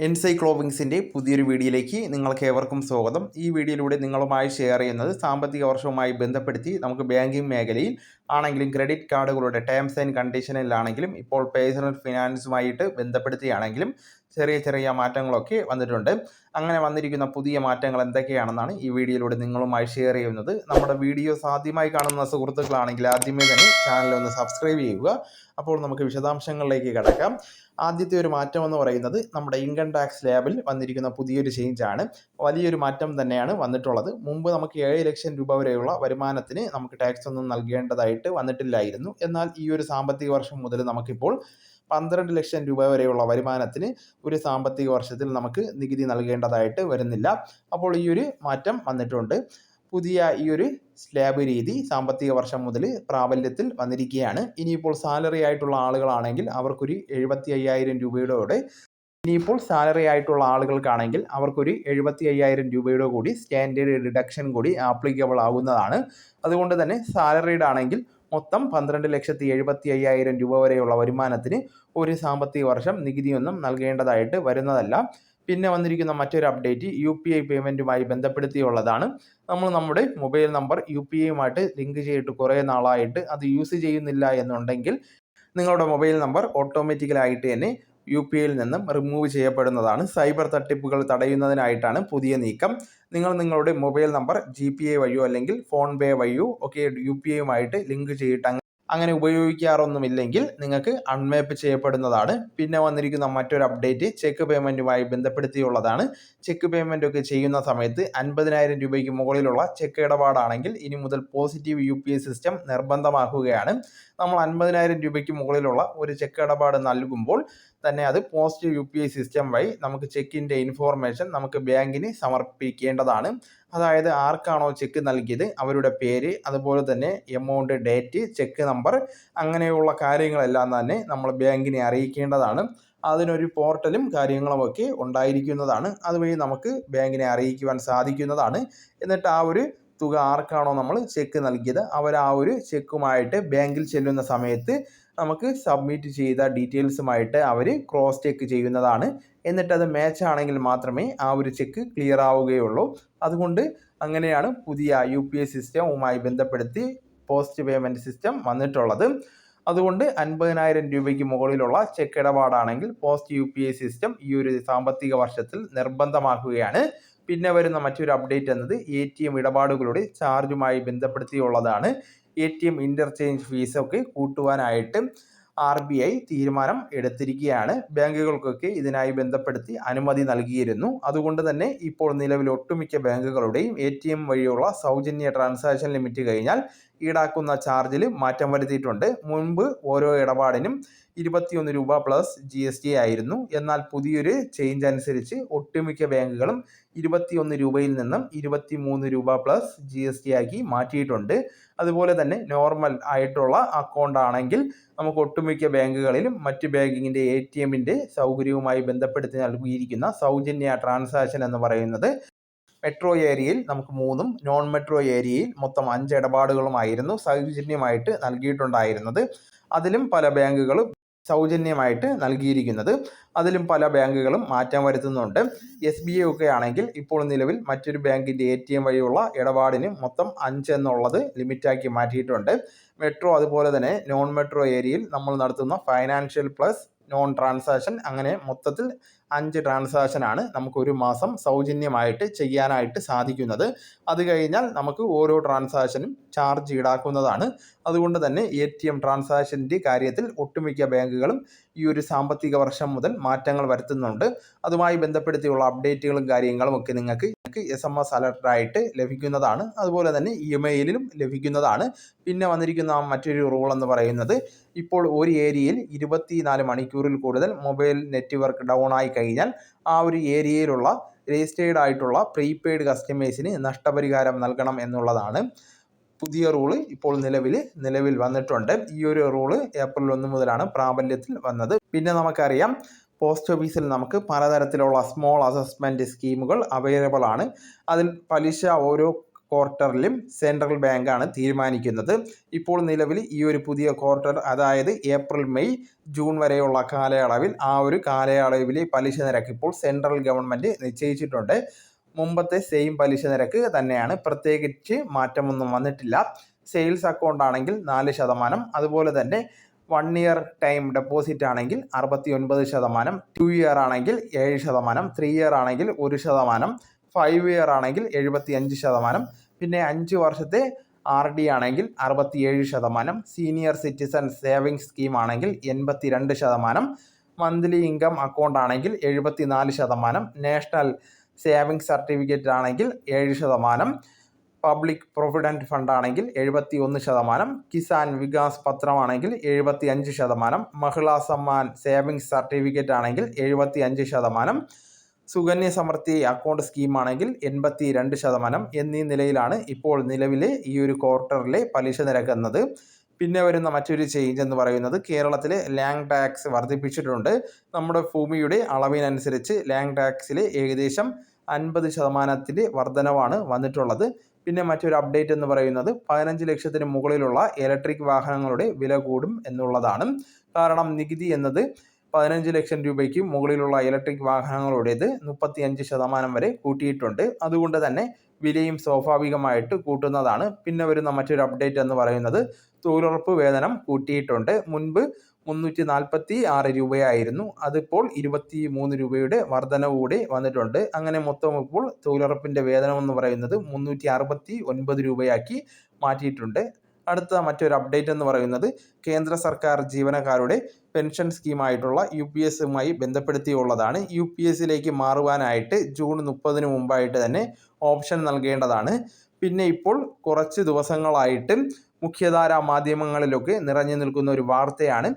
എൻസൈക്ലോവിങ്സിന്റെ പുതിയൊരു വീഡിയോയിലേക്ക് നിങ്ങൾക്ക് ഏവർക്കും സ്വാഗതം. ഈ വീഡിയോയിലൂടെ നിങ്ങളുമായി ഷെയർ ചെയ്യുന്നത് സാമ്പത്തിക വർഷവുമായി ബന്ധപ്പെടുത്തി നമുക്ക് ബാങ്കിങ് മേഖലയിൽ ആണെങ്കിലും ക്രെഡിറ്റ് കാർഡുകളുടെ ടേംസ് ആൻഡ് കണ്ടീഷനിലാണെങ്കിലും ഇപ്പോൾ പേഴ്സണൽ ഫിനാൻസുമായിട്ട് ബന്ധപ്പെടുത്തിയാണെങ്കിലും ചെറിയ ചെറിയ മാറ്റങ്ങളൊക്കെ വന്നിട്ടുണ്ട്. അങ്ങനെ വന്നിരിക്കുന്ന പുതിയ മാറ്റങ്ങൾ എന്തൊക്കെയാണെന്നാണ് ഈ വീഡിയോയിലൂടെ നിങ്ങളുമായി ഷെയർ ചെയ്യുന്നത്. നമ്മുടെ വീഡിയോസ് ആദ്യമായി കാണുന്ന സുഹൃത്തുക്കളാണെങ്കിൽ ആദ്യമേ തന്നെ ചാനൽ ഒന്ന് സബ്സ്ക്രൈബ് ചെയ്യുക. അപ്പോൾ നമുക്ക് വിശദാംശങ്ങളിലേക്ക് കിടക്കാം. ആദ്യത്തെ ഒരു മാറ്റം എന്ന് പറയുന്നത് നമ്മുടെ ഇൻകം ടാക്സ് ലാബിൽ വന്നിരിക്കുന്ന പുതിയൊരു ചേഞ്ചാണ് വലിയൊരു മാറ്റം തന്നെയാണ് വന്നിട്ടുള്ളത്. മുമ്പ് നമുക്ക് ഏഴ് ലക്ഷം രൂപ വരെയുള്ള വരുമാനത്തിന് നമുക്ക് ടാക്സ് ഒന്നും നൽകേണ്ടതായിട്ട് വന്നിട്ടില്ലായിരുന്നു. എന്നാൽ ഈ ഒരു സാമ്പത്തിക വർഷം മുതൽ നമുക്കിപ്പോൾ പന്ത്രണ്ട് ലക്ഷം രൂപ വരെയുള്ള വരുമാനത്തിന് ഒരു സാമ്പത്തിക വർഷത്തിൽ നമുക്ക് നികുതി നൽകേണ്ടതായിട്ട് വരുന്നില്ല. അപ്പോൾ ഈ ഒരു മാറ്റം വന്നിട്ടുണ്ട്. പുതിയ ഈ ഒരു സ്ലാബ് രീതി സാമ്പത്തിക വർഷം മുതൽ പ്രാബല്യത്തിൽ വന്നിരിക്കുകയാണ്. ഇനിയിപ്പോൾ സാലറി ആയിട്ടുള്ള ആളുകളാണെങ്കിൽ അവർക്കൊരു എഴുപത്തി അയ്യായിരം രൂപയുടെ ഇനിയിപ്പോൾ സാലറി ആയിട്ടുള്ള ആളുകൾക്കാണെങ്കിൽ അവർക്കൊരു എഴുപത്തി അയ്യായിരം രൂപയുടെ കൂടി സ്റ്റാൻഡേർഡ് ഡിഡക്ഷൻ കൂടി ആപ്ലിക്കബിൾ ആകുന്നതാണ് അതുകൊണ്ട് തന്നെ സാലറീഡ് ആണെങ്കിൽ മൊത്തം പന്ത്രണ്ട് ലക്ഷത്തി എഴുപത്തി അയ്യായിരം രൂപ വരെയുള്ള വരുമാനത്തിന് ഒരു സാമ്പത്തിക വർഷം നികുതിയൊന്നും നൽകേണ്ടതായിട്ട് വരുന്നതല്ല. പിന്നെ വന്നിരിക്കുന്ന മറ്റൊരു അപ്ഡേറ്റ് യു പി ഐ പേയ്മെന്റുമായി ബന്ധപ്പെടുത്തിയുള്ളതാണ്. നമ്മൾ നമ്മുടെ മൊബൈൽ നമ്പർ യു പി ഐയുമായിട്ട് ലിങ്ക് ചെയ്തിട്ട് കുറേ നാളായിട്ട് അത് യൂസ് ചെയ്യുന്നില്ല എന്നുണ്ടെങ്കിൽ നിങ്ങളുടെ മൊബൈൽ നമ്പർ ഓട്ടോമാറ്റിക്കലായിട്ട് തന്നെ യു പി ഐയിൽ നിന്നും റിമൂവ് ചെയ്യപ്പെടുന്നതാണ്. സൈബർ തട്ടിപ്പുകൾ തടയുന്നതിനായിട്ടാണ് പുതിയ നീക്കം. നിങ്ങൾ നിങ്ങളുടെ mobile number G P I വഴിയോ അല്ലെങ്കിൽ ഫോൺ പേ വഴിയോ ഒക്കെ യു പി ഐയുമായിട്ട് ലിങ്ക് ചെയ്തിട്ട് അങ്ങനെ ഉപയോഗിക്കാറൊന്നുമില്ലെങ്കിൽ നിങ്ങൾക്ക് അൺമേപ്പ് ചെയ്യപ്പെടുന്നതാണ്. പിന്നെ വന്നിരിക്കുന്ന മറ്റൊരു അപ്ഡേറ്റ് ചെക്ക് പേയ്മെന്റുമായി ബന്ധപ്പെടുത്തിയുള്ളതാണ്. ചെക്ക് പേയ്മെന്റ് ഒക്കെ ചെയ്യുന്ന സമയത്ത് അൻപതിനായിരം രൂപയ്ക്ക് മുകളിലുള്ള ചെക്ക് ഇടപാടാണെങ്കിൽ ഇനി മുതൽ പോസിറ്റീവ് യു സിസ്റ്റം നിർബന്ധമാക്കുകയാണ്. നമ്മൾ അൻപതിനായിരം രൂപയ്ക്ക് മുകളിലുള്ള ഒരു ചെക്ക് ഇടപാട് നൽകുമ്പോൾ തന്നെ അത് post U P I system വഴി നമുക്ക് ചെക്കിന്റെ ഇൻഫോർമേഷൻ നമുക്ക് ബാങ്കിന് സമർപ്പിക്കേണ്ടതാണ്. അതായത് ആർക്കാണോ ചെക്ക് നൽകിയത് അവരുടെ പേര് അതുപോലെ തന്നെ എമൗണ്ട് ഡേറ്റ് ചെക്ക് നമ്പർ അങ്ങനെയുള്ള കാര്യങ്ങളെല്ലാം തന്നെ നമ്മൾ ബാങ്കിനെ അറിയിക്കേണ്ടതാണ്. അതിനൊരു പോർട്ടലും കാര്യങ്ങളുമൊക്കെ ഉണ്ടായിരിക്കുന്നതാണ്. അതുവഴി നമുക്ക് ബാങ്കിനെ അറിയിക്കുവാൻ സാധിക്കുന്നതാണ്. എന്നിട്ട് ആ ഒരു തുക ആർക്കാണോ നമ്മൾ ചെക്ക് നൽകിയത് അവർ ആ ഒരു ചെക്കുമായിട്ട് ബാങ്കിൽ ചെല്ലുന്ന സമയത്ത് നമുക്ക് സബ്മിറ്റ് ചെയ്ത ഡീറ്റെയിൽസുമായിട്ട് അവർ ക്രോസ് ചെക്ക് ചെയ്യുന്നതാണ്. എന്നിട്ട് അത് മാച്ച് ആണെങ്കിൽ മാത്രമേ ആ ഒരു ചെക്ക് ക്ലിയർ ആവുകയുള്ളൂ. അതുകൊണ്ട് അങ്ങനെയാണ് പുതിയ യു സിസ്റ്റവുമായി ബന്ധപ്പെടുത്തി പോസ്റ്റ് പേയ്മെന്റ് സിസ്റ്റം വന്നിട്ടുള്ളത്. അതുകൊണ്ട് അൻപതിനായിരം രൂപയ്ക്ക് മുകളിലുള്ള check ഇടപാടാണെങ്കിൽ post U P I system ഈ ഒരു സാമ്പത്തിക വർഷത്തിൽ നിർബന്ധമാക്കുകയാണ്. പിന്നെ വരുന്ന മറ്റൊരു അപ്ഡേറ്റ് എന്നത് എ ടി എം ഇടപാടുകളുടെ ചാർജുമായി ബന്ധപ്പെടുത്തിയുള്ളതാണ്. എ ടി എം ഇന്റർചേഞ്ച് ഫീസൊക്കെ കൂട്ടുവാനായിട്ട് ആർ ബി ഐ തീരുമാനം എടുത്തിരിക്കുകയാണ്. ബാങ്കുകൾക്കൊക്കെ ഇതിനായി ബന്ധപ്പെടുത്തി അനുമതി നൽകിയിരുന്നു. അതുകൊണ്ട് തന്നെ ഇപ്പോൾ നിലവിൽ ഒട്ടുമിക്ക ബാങ്കുകളുടെയും എ ടി എം വഴിയുള്ള സൗജന്യ ട്രാൻസാക്ഷൻ ലിമിറ്റ് കഴിഞ്ഞാൽ ഈടാക്കുന്ന ചാർജിൽ മാറ്റം വരുത്തിയിട്ടുണ്ട്. മുൻപ് ഓരോ ഇടപാടിനും ഇരുപത്തിയൊന്ന് രൂപ പ്ലസ് ജി ആയിരുന്നു. എന്നാൽ പുതിയൊരു ചേഞ്ച് അനുസരിച്ച് ഒട്ടുമിക്ക ബാങ്കുകളും ഇരുപത്തിയൊന്ന് രൂപയിൽ നിന്നും ഇരുപത്തി മൂന്ന് രൂപ പ്ലസ് ജി എസ് ടി ആക്കി മാറ്റിയിട്ടുണ്ട്. അതുപോലെ തന്നെ നോർമൽ ആയിട്ടുള്ള അക്കൗണ്ട് ആണെങ്കിൽ നമുക്ക് ഒട്ടുമിക്ക ബാങ്കുകളിലും മറ്റ് ബാങ്കിങ്ങിന്റെ എ ടി എമ്മിന്റെ സൗകര്യവുമായി ബന്ധപ്പെടുത്തി നൽകിയിരിക്കുന്ന സൗജന്യ ട്രാൻസാക്ഷൻ എന്ന് പറയുന്നത് മെട്രോ ഏരിയയിൽ നമുക്ക് മൂന്നും നോൺ മെട്രോ ഏരിയയിൽ മൊത്തം അഞ്ച് ഇടപാടുകളുമായിരുന്നു സൗജന്യമായിട്ട് നൽകിയിട്ടുണ്ടായിരുന്നത്. അതിലും പല ബാങ്കുകളും സൗജന്യമായിട്ട് നൽകിയിരിക്കുന്നത്. അതിലും പല ബാങ്കുകളും മാറ്റം വരുത്തുന്നുണ്ട്. എസ് ബി ഐ ഒക്കെ ആണെങ്കിൽ ഇപ്പോൾ നിലവിൽ മറ്റൊരു ബാങ്കിന്റെ എ ടി എം വഴിയുള്ള ഇടപാടിന് മൊത്തം അഞ്ച് എന്നുള്ളത് ലിമിറ്റാക്കി മാറ്റിയിട്ടുണ്ട്. മെട്രോ അതുപോലെ തന്നെ നോൺ മെട്രോ ഏരിയയിൽ നമ്മൾ നടത്തുന്ന ഫൈനാൻഷ്യൽ പ്ലസ് നോൺ ട്രാൻസാക്ഷൻ അങ്ങനെ മൊത്തത്തിൽ അഞ്ച് ട്രാൻസാക്ഷനാണ് നമുക്ക് ഒരു മാസം സൗജന്യമായിട്ട് ചെയ്യാനായിട്ട് സാധിക്കുന്നത്. അത് കഴിഞ്ഞാൽ നമുക്ക് ഓരോ ട്രാൻസാക്ഷനും ചാർജ് ഈടാക്കുന്നതാണ്. അതുകൊണ്ട് തന്നെ എ ടി എം ട്രാൻസാക്ഷന്റെ കാര്യത്തിൽ ഒട്ടുമിക്ക ബാങ്കുകളും ഈ ഒരു സാമ്പത്തിക വർഷം മുതൽ മാറ്റങ്ങൾ വരുത്തുന്നുണ്ട്. അതുമായി ബന്ധപ്പെടുത്തിയുള്ള അപ്ഡേറ്റുകളും കാര്യങ്ങളും ഒക്കെ നിങ്ങൾക്ക് എസ് എം എസ് അലർട്ടായിട്ട് ലഭിക്കുന്നതാണ്. അതുപോലെ തന്നെ ഇമെയിലിലും ലഭിക്കുന്നതാണ്. പിന്നെ വന്നിരിക്കുന്ന മറ്റൊരു റൂൾ എന്ന് പറയുന്നത് ഇപ്പോൾ ഒരു ഏരിയയിൽ ഇരുപത്തിനാല് മണിക്കൂറിൽ കൂടുതൽ മൊബൈൽ നെറ്റ്വർക്ക് ഡൗൺ ആയി കഴിഞ്ഞാൽ ആ ഒരു ഏരിയയിലുള്ള രജിസ്റ്റേർഡ് ആയിട്ടുള്ള പ്രീപെയ്ഡ് കസ്റ്റമേഴ്സിന് നഷ്ടപരിഹാരം നൽകണം എന്നുള്ളതാണ്. പുതിയ റൂൾ ഇപ്പോൾ നിലവിൽ നിലവിൽ വന്നിട്ടുണ്ട്. ഈ ഒരു റൂൾ ഏപ്രിൽ ഒന്ന് മുതലാണ് പ്രാബല്യത്തിൽ വന്നത്. പിന്നെ നമുക്കറിയാം പോസ്റ്റ് ഓഫീസിൽ നമുക്ക് പലതരത്തിലുള്ള സ്മോൾ അസസ്മെന്റ് സ്കീമുകൾ അവൈലബിൾ ആണ്. അതിൽ പലിശ ഓരോ ക്വാർട്ടറിലും സെൻട്രൽ ബാങ്കാണ് തീരുമാനിക്കുന്നത്. ഇപ്പോൾ നിലവിൽ ഈ ഒരു പുതിയ ക്വാർട്ടർ അതായത് ഏപ്രിൽ മെയ് ജൂൺ വരെയുള്ള കാലയളവിൽ ആ ഒരു കാലയളവിലെ പലിശ നിരക്ക് ഇപ്പോൾ സെൻട്രൽ ഗവൺമെന്റ് നിശ്ചയിച്ചിട്ടുണ്ട്. മുമ്പത്തെ സെയിം പലിശ നിരക്ക് തന്നെയാണ്. പ്രത്യേകിച്ച് മാറ്റമൊന്നും വന്നിട്ടില്ല. സെയിൽസ് അക്കൗണ്ട് ആണെങ്കിൽ നാല് ശതമാനം. അതുപോലെ തന്നെ വൺ ഇയർ ടൈം ഡെപ്പോസിറ്റ് ആണെങ്കിൽ അറുപത്തി ഒൻപത് ശതമാനം ടു ഇയർ ആണെങ്കിൽ ഏഴ് ശതമാനം ത്രീ ഇയർ ആണെങ്കിൽ ഒരു ശതമാനം ഫൈവ് ഇയർ ആണെങ്കിൽ എഴുപത്തി അഞ്ച് ശതമാനം പിന്നെ അഞ്ച് വർഷത്തെ ആർ ഡി ആണെങ്കിൽ അറുപത്തിയേഴ് ശതമാനം സീനിയർ സിറ്റിസൺ സേവിങ്സ് സ്കീം ആണെങ്കിൽ എൺപത്തി രണ്ട് ശതമാനം മന്ത്ലി ഇൻകം അക്കൗണ്ട് ആണെങ്കിൽ എഴുപത്തി നാല് ശതമാനം നാഷണൽ സേവിങ്സ് സർട്ടിഫിക്കറ്റ് ആണെങ്കിൽ ഏഴ് ശതമാനം പബ്ലിക് പ്രൊവിഡന്റ് ഫണ്ടാണെങ്കിൽ എഴുപത്തി ഒന്ന് ശതമാനം കിസാൻ വികാസ് പത്രമാണെങ്കിൽ എഴുപത്തി അഞ്ച് ശതമാനം മഹിളാ സമ്മാൻ സേവിങ്സ് സർട്ടിഫിക്കറ്റ് ആണെങ്കിൽ എഴുപത്തി അഞ്ച് ശതമാനം സുകന്യ സമൃദ്ധി അക്കൗണ്ട് സ്കീമാണെങ്കിൽ എൺപത്തി രണ്ട് ശതമാനം എന്നീ നിലയിലാണ് ഇപ്പോൾ നിലവിലെ ഈ ഒരു ക്വാർട്ടറിലെ പലിശ നിരക്കുന്നത്. പിന്നെ വരുന്ന മറ്റൊരു ചേഞ്ച് എന്ന് പറയുന്നത് കേരളത്തിലെ ലാങ് ടാക്സ് വർദ്ധിപ്പിച്ചിട്ടുണ്ട്. നമ്മുടെ ഭൂമിയുടെ അളവിനനുസരിച്ച് ലാങ് ടാക്സിൽ ഏകദേശം അൻപത് ശതമാനത്തിന്റെ വർധനവാണ് വന്നിട്ടുള്ളത്. പിന്നെ മറ്റൊരു അപ്ഡേറ്റ് എന്ന് പറയുന്നത് പതിനഞ്ച് ലക്ഷത്തിന് മുകളിലുള്ള ഇലക്ട്രിക് വാഹനങ്ങളുടെ വില കൂടും എന്നുള്ളതാണ്. കാരണം നികുതി എന്നത് പതിനഞ്ച് ലക്ഷം രൂപയ്ക്ക് മുകളിലുള്ള ഇലക്ട്രിക് വാഹനങ്ങളുടേത് മുപ്പത്തി അഞ്ച് ശതമാനം വരെ കൂട്ടിയിട്ടുണ്ട്. അതുകൊണ്ട് തന്നെ വിലയും സ്വാഭാവികമായിട്ട് കൂട്ടുന്നതാണ്. പിന്നെ വരുന്ന മറ്റൊരു അപ്ഡേറ്റ് എന്ന് പറയുന്നത് തൊഴിലുറപ്പ് വേതനം കൂട്ടിയിട്ടുണ്ട്. മുൻപ് മുന്നൂറ്റി നാൽപ്പത്തി ആറ് രൂപയായിരുന്നു. അതിപ്പോൾ ഇരുപത്തി മൂന്ന് രൂപയുടെ വർധനവ് കൂടി വന്നിട്ടുണ്ട്. അങ്ങനെ മൊത്തം ഇപ്പോൾ തൊഴിലുറപ്പിന്റെ വേതനം എന്ന് പറയുന്നത് മുന്നൂറ്റി അറുപത്തി ഒൻപത് രൂപയാക്കി മാറ്റിയിട്ടുണ്ട്. അടുത്ത മറ്റൊരു അപ്ഡേറ്റ് എന്ന് പറയുന്നത് കേന്ദ്ര സർക്കാർ ജീവനക്കാരുടെ പെൻഷൻ സ്കീമായിട്ടുള്ള യു പി എസുമായി ബന്ധപ്പെടുത്തിയുള്ളതാണ്. യു പി എസിലേക്ക് മാറുവാനായിട്ട് ജൂൺ മുപ്പതിന് മുമ്പായിട്ട് തന്നെ ഓപ്ഷൻ നൽകേണ്ടതാണ്. പിന്നെ ഇപ്പോൾ കുറച്ച് ദിവസങ്ങളായിട്ട് മുഖ്യധാര മാധ്യമങ്ങളിലൊക്കെ നിറഞ്ഞു നിൽക്കുന്ന ഒരു വാർത്തയാണ്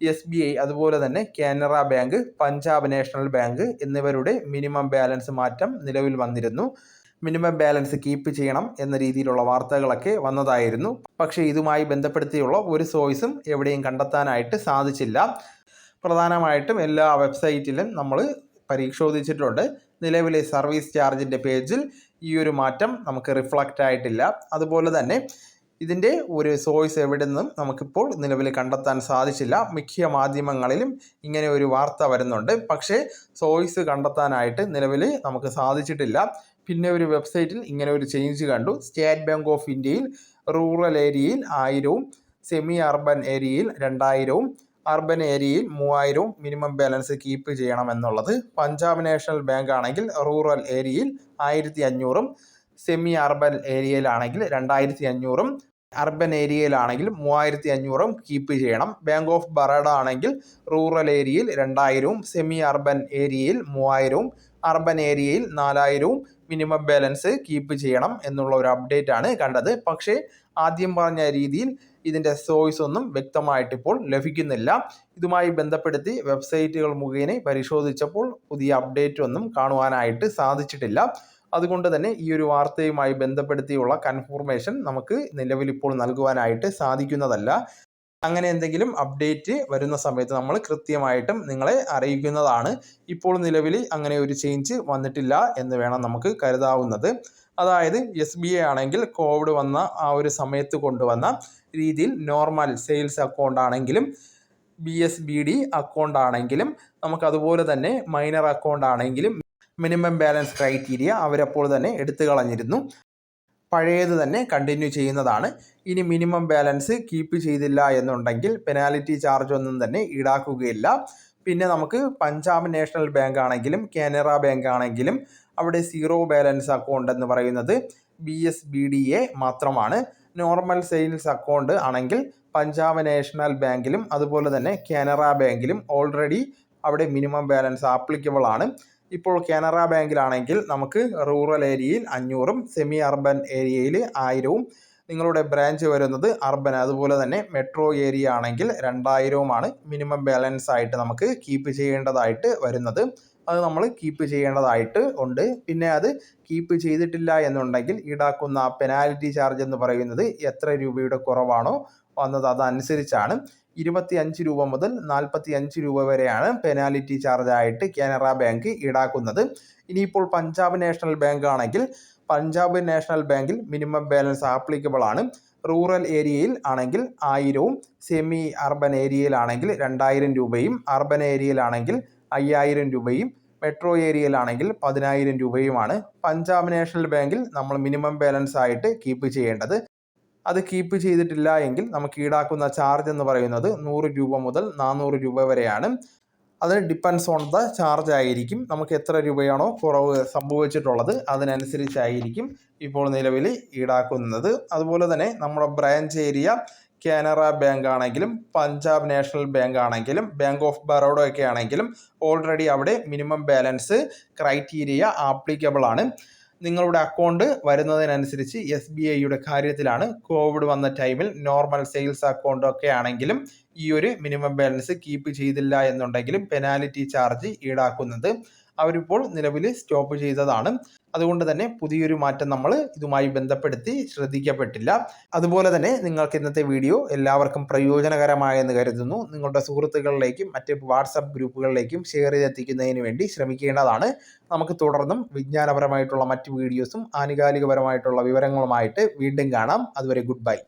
എസ് ബി ഐ അതുപോലെ തന്നെ Canara bank Punjab national bank എന്നിവരുടെ മിനിമം ബാലൻസ് മാറ്റം നിലവിൽ വന്നിരുന്നു. മിനിമം ബാലൻസ് കീപ്പ് ചെയ്യണം എന്ന രീതിയിലുള്ള വാർത്തകളൊക്കെ വന്നതായിരുന്നു. പക്ഷേ ഇതുമായി ബന്ധപ്പെടുത്തിയുള്ള ഒരു സോയ്സും എവിടെയും കണ്ടെത്താനായിട്ട് സാധിച്ചില്ല. പ്രധാനമായിട്ടും എല്ലാ വെബ്സൈറ്റിലും നമ്മൾ പരിശോധിച്ചിട്ടുണ്ട്. നിലവിലെ സർവീസ് ചാർജിന്റെ പേജിൽ ഈ ഒരു മാറ്റം നമുക്ക് റിഫ്ലക്റ്റ് ആയിട്ടില്ല അതുപോലെ തന്നെ ഇതിന്റെ ഒരു സോഴ്സ് എവിടെ നിന്നും നമുക്കിപ്പോൾ നിലവിൽ കണ്ടെത്താൻ സാധിച്ചില്ല. മിക്ക മാധ്യമങ്ങളിലും ഇങ്ങനെ ഒരു വാർത്ത വരുന്നുണ്ട്. പക്ഷേ സോഴ്സ് കണ്ടെത്താനായിട്ട് നിലവിൽ നമുക്ക് സാധിച്ചിട്ടില്ല. പിന്നെ ഒരു വെബ്സൈറ്റിൽ ഇങ്ങനെ ഒരു ചേഞ്ച് കണ്ടു. സ്റ്റേറ്റ് ബാങ്ക് ഓഫ് ഇന്ത്യയിൽ റൂറൽ ഏരിയയിൽ ആയിരവും സെമി അർബൻ ഏരിയയിൽ രണ്ടായിരവും അർബൻ ഏരിയയിൽ മൂവായിരവും മിനിമം ബാലൻസ് കീപ്പ് ചെയ്യണം എന്നുള്ളത് പഞ്ചാബ് നാഷണൽ ബാങ്ക് ആണെങ്കിൽ റൂറൽ ഏരിയയിൽ ആയിരത്തി അഞ്ഞൂറും സെമി അർബൻ ഏരിയയിലാണെങ്കിൽ രണ്ടായിരത്തി അഞ്ഞൂറും അർബൻ ഏരിയയിലാണെങ്കിൽ മൂവായിരത്തി അഞ്ഞൂറും കീപ്പ് ചെയ്യണം. ബാങ്ക് ഓഫ് ബറോഡ ആണെങ്കിൽ റൂറൽ ഏരിയയിൽ രണ്ടായിരവും സെമി അർബൻ ഏരിയയിൽ മൂവായിരവും അർബൻ ഏരിയയിൽ നാലായിരവും മിനിമം ബാലൻസ് കീപ്പ് ചെയ്യണം എന്നുള്ള ഒരു അപ്ഡേറ്റ് ആണ് കണ്ടത്. പക്ഷേ ആദ്യം പറഞ്ഞ രീതിയിൽ ഇതിന്റെ സോയ്സ് ഒന്നും വ്യക്തമായിട്ട് ഇപ്പോൾ ലഭിക്കുന്നില്ല. ഇതുമായി ബന്ധപ്പെടുത്തി വെബ്സൈറ്റുകൾ മുഖേന പരിശോധിച്ചപ്പോൾ പുതിയ അപ്ഡേറ്റ് ഒന്നും കാണുവാനായിട്ട് സാധിച്ചിട്ടില്ല. അതുകൊണ്ട് തന്നെ ഈ ഒരു വാർത്തയുമായി ബന്ധപ്പെടുത്തിയുള്ള കൺഫർമേഷൻ നമുക്ക് നിലവിൽ ഇപ്പോൾ നൽകുവാനായിട്ട് സാധിക്കുന്നതല്ല. അങ്ങനെ എന്തെങ്കിലും അപ്ഡേറ്റ് വരുന്ന സമയത്ത് നമ്മൾ കൃത്യമായിട്ടും നിങ്ങളെ അറിയിക്കുന്നതാണ്. ഇപ്പോൾ നിലവിൽ അങ്ങനെ ഒരു ചേഞ്ച് വന്നിട്ടില്ല എന്ന് വേണം നമുക്ക് കരുതാവുന്നത്. അതായത് എസ് ബി ഐ ആണെങ്കിൽ കോവിഡ് വന്ന ആ ഒരു സമയത്ത് കൊണ്ടുവന്ന രീതിയിൽ നോർമൽ സെയിൽസ് അക്കൗണ്ട് ആണെങ്കിലും B S B D account ആണെങ്കിലും നമുക്കതുപോലെ തന്നെ മൈനർ അക്കൗണ്ട് ആണെങ്കിലും മിനിമം ബാലൻസ് ക്രൈറ്റീരിയ അവരപ്പോൾ തന്നെ എടുത്തു കളഞ്ഞിരുന്നു. പഴയത് തന്നെ കണ്ടിന്യൂ ചെയ്യുന്നതാണ്. ഇനി മിനിമം ബാലൻസ് കീപ്പ് ചെയ്തില്ല എന്നുണ്ടെങ്കിൽ പെനാലിറ്റി ചാർജ് ഒന്നും തന്നെ ഈടാക്കുകയില്ല. പിന്നെ നമുക്ക് പഞ്ചാബ് നാഷണൽ ബാങ്ക് ആണെങ്കിലും കാനറ ബാങ്ക് ആണെങ്കിലും അവിടെ സീറോ ബാലൻസ് അക്കൗണ്ട് എന്ന് പറയുന്നത് B S B D A മാത്രമാണ്. നോർമൽ സെയിൽസ് അക്കൗണ്ട് ആണെങ്കിൽ പഞ്ചാബ് നാഷണൽ ബാങ്കിലും അതുപോലെ തന്നെ കാനറ ബാങ്കിലും ഓൾറെഡി അവിടെ മിനിമം ബാലൻസ് ആപ്ലിക്കബിൾ ആണ്. ഇപ്പോൾ കാനറ ബാങ്കിലാണെങ്കിൽ നമുക്ക് റൂറൽ ഏരിയയിൽ അഞ്ഞൂറും സെമി അർബൻ ഏരിയയിൽ ആയിരവും നിങ്ങളുടെ ബ്രാഞ്ച് വരുന്നത് അർബൻ അതുപോലെ തന്നെ മെട്രോ ഏരിയ ആണെങ്കിൽ രണ്ടായിരവുമാണ് മിനിമം ബാലൻസ് ആയിട്ട് നമുക്ക് കീപ്പ് ചെയ്യേണ്ടതായിട്ട് വരുന്നത്. അത് നമ്മൾ കീപ്പ് ചെയ്യേണ്ടതായിട്ട് ഉണ്ട്. പിന്നെ അത് കീപ്പ് ചെയ്തിട്ടില്ല എന്നുണ്ടെങ്കിൽ ഈടാക്കുന്ന പെനാൽറ്റി ചാർജ് എന്ന് പറയുന്നത് എത്ര രൂപയുടെ കുറവാണോ വന്നത് അതനുസരിച്ചാണ്. ഇരുപത്തി അഞ്ച് രൂപ മുതൽ നാൽപ്പത്തി അഞ്ച് രൂപ വരെയാണ് പെനാലിറ്റി ചാർജ് ആയിട്ട് കാനറ ബാങ്ക് ഈടാക്കുന്നത്. ഇനിയിപ്പോൾ പഞ്ചാബ് നാഷണൽ ബാങ്ക് ആണെങ്കിൽ പഞ്ചാബ് നാഷണൽ ബാങ്കിൽ മിനിമം ബാലൻസ് ആപ്ലിക്കബിൾ ആണ്. റൂറൽ ഏരിയയിൽ ആണെങ്കിൽ ആയിരവും സെമി അർബൻ ഏരിയയിലാണെങ്കിൽ രണ്ടായിരം രൂപയും അർബൻ ഏരിയയിലാണെങ്കിൽ അയ്യായിരം രൂപയും മെട്രോ ഏരിയയിലാണെങ്കിൽ പതിനായിരം രൂപയുമാണ്. പഞ്ചാബ് നാഷണൽ ബാങ്കിൽ നമ്മൾ മിനിമം ബാലൻസ് ആയിട്ട് കീപ്പ് ചെയ്യേണ്ടത്. അത് കീപ്പ് ചെയ്തിട്ടില്ല എങ്കിൽ നമുക്ക് ഈടാക്കുന്ന ചാർജ് എന്ന് പറയുന്നത് നൂറ് രൂപ മുതൽ നാനൂറ് രൂപ വരെയാണ്. അത് ഡിപ്പെൻസ് ഓൺ ദ ചാർജ് ആയിരിക്കും. നമുക്ക് എത്ര രൂപയാണോ കുറവ് സംഭവിച്ചിട്ടുള്ളത് അതിനനുസരിച്ചായിരിക്കും ഇപ്പോൾ നിലവിൽ ഈടാക്കുന്നത്. അതുപോലെ തന്നെ നമ്മുടെ ബ്രാഞ്ച് ഏരിയ കാനറ ബാങ്ക് ആണെങ്കിലും പഞ്ചാബ് നാഷണൽ ബാങ്ക് ആണെങ്കിലും ബാങ്ക് ഓഫ് ബറോഡ ഒക്കെ ആണെങ്കിലും ഓൾറെഡി അവിടെ മിനിമം ബാലൻസ് ക്രൈറ്റീരിയ ആപ്ലിക്കബിൾ ആണ്. നിങ്ങളുടെ അക്കൗണ്ട് വരുന്നതിനനുസരിച്ച് എസ് ബി ഐയുടെ കാര്യത്തിലാണ് കോവിഡ് വന്ന ടൈമിൽ നോർമൽ സെയിൽസ് അക്കൗണ്ട് ഒക്കെ ആണെങ്കിലും ഈ ഒരു മിനിമം ബാലൻസ് കീപ്പ് ചെയ്തില്ല എന്നുണ്ടെങ്കിലും പെനാലിറ്റി ചാർജ് ഈടാക്കുന്നത് അവരിപ്പോൾ നിലവിൽ സ്റ്റോപ്പ് ചെയ്തതാണ്. അതുകൊണ്ട് തന്നെ പുതിയൊരു മാറ്റം നമ്മൾ ഇതുമായി ബന്ധപ്പെടുത്തി ശ്രദ്ധിക്കപ്പെട്ടില്ല. അതുപോലെ തന്നെ നിങ്ങൾക്ക് ഇന്നത്തെ വീഡിയോ എല്ലാവർക്കും പ്രയോജനകരമായെന്ന് കരുതുന്നു. നിങ്ങളുടെ സുഹൃത്തുക്കളിലേക്കും മറ്റ് വാട്സപ്പ് ഗ്രൂപ്പുകളിലേക്കും ഷെയർ ചെയ്തെത്തിക്കുന്നതിന് വേണ്ടി ശ്രമിക്കേണ്ടതാണ്. നമുക്ക് തുടർന്നും വിജ്ഞാനപരമായിട്ടുള്ള മറ്റ് വീഡിയോസും ആനുകാലികപരമായിട്ടുള്ള വിവരങ്ങളുമായിട്ട് വീണ്ടും കാണാം. അതുവരെ ഗുഡ് ബൈ